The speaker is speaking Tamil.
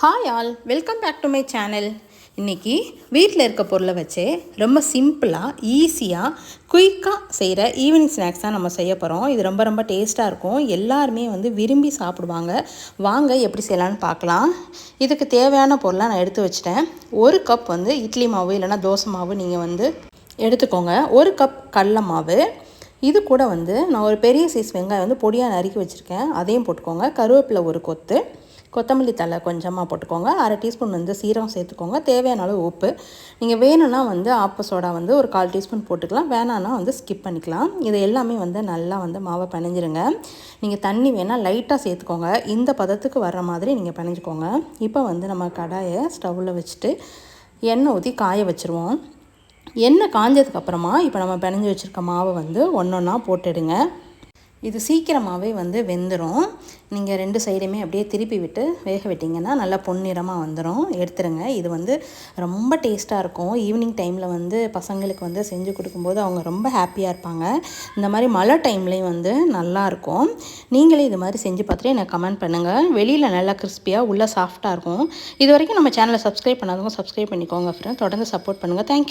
Hi all welcome back to my channel இன்றைக்கி வீட்டில் இருக்க பொருளை வச்சே ரொம்ப சிம்பிளாக ஈஸியாக குயிக்காக செய்கிற ஈவினிங் ஸ்நாக்ஸ் தான் நம்ம செய்ய போகிறோம் இது ரொம்ப ரொம்ப டேஸ்ட்டாக இருக்கும். எல்லாருமே வந்து விரும்பி சாப்பிடுவாங்க. வாங்க எப்படி செய்யலான்னு பார்க்கலாம். இதுக்கு தேவையான பொருளை நான் எடுத்து வச்சிட்டேன். ஒரு கப் வந்து இட்லி மாவு இல்லைன்னா தோசை மாவு நீங்கள் வந்து எடுத்துக்கோங்க. ஒரு கப் கடல மாவு. இது கூட வந்து நான் ஒரு பெரிய சைஸ் வெங்காயம் வந்து பொடியாக நறுக்கி வச்சுருக்கேன். அதையும் போட்டுக்கோங்க. கருவேப்பிலை ஒரு கொத்து. கொத்தமல்லி தழை கொஞ்சமாக போட்டுக்கோங்க. அரை டீஸ்பூன் வந்து சீரகம் சேர்த்துக்கோங்க. தேவையான அளவு உப்பு. நீங்கள் வேணும்னா வந்து ஆப்ப சோடா வந்து ஒரு கால் டீஸ்பூன் போட்டுக்கலாம். வேணான்னா வந்து ஸ்கிப் பண்ணிக்கலாம். இது எல்லாமே வந்து நல்லா வந்து மாவை பிணைஞ்சிருங்க நீங்கள் தண்ணி வேணால் லைட்டாக சேர்த்துக்கோங்க. இந்த பதத்துக்கு வர்ற மாதிரி நீங்கள் பிணைஞ்சிக்கோங்க இப்போ வந்து நம்ம கடாயை ஸ்டவ்வில் வச்சுட்டு எண்ணெய் ஊற்றி காய வச்சுருவோம். எண்ணெய் காஞ்சதுக்கப்புறமா இப்போ நம்ம பிணைஞ்சு வச்சுருக்க மாவை வந்து ஒன்று ஒன்றா போட்டுடுங்க. இது சீக்கிரமாகவே வந்து வெந்துடும் நீங்கள் ரெண்டு சைடுமே அப்படியே திருப்பி விட்டு வேக விட்டிங்கன்னா நல்லா பொன்னிறமாக வந்துடும் எடுத்துருங்க. இது வந்து ரொம்ப டேஸ்ட்டாக இருக்கும். ஈவினிங் டைமில் வந்து பசங்களுக்கு வந்து செஞ்சு கொடுக்கும்போது அவங்க ரொம்ப ஹாப்பியாக இருப்பாங்க. இந்த மாதிரி மழை டைம்லேயும் வந்து நல்லாயிருக்கும் நீங்களே இது மாதிரி செஞ்சு பார்த்துட்டு எனக்கு கமெண்ட் பண்ணுங்கள் வெளியில் நல்லா கிறிஸ்பியாக உள்ளே சாஃப்டாக இருக்கும். இது வரைக்கும் நம்ம சேனலை சப்ஸ்கிரைப் பண்ணாதவங்க சப்ஸ்கிரைப் பண்ணிக்கோங்க ஃப்ரெண்ட் தொடர்ந்து சப்போர்ட் பண்ணுங்கள் தேங்க்யூ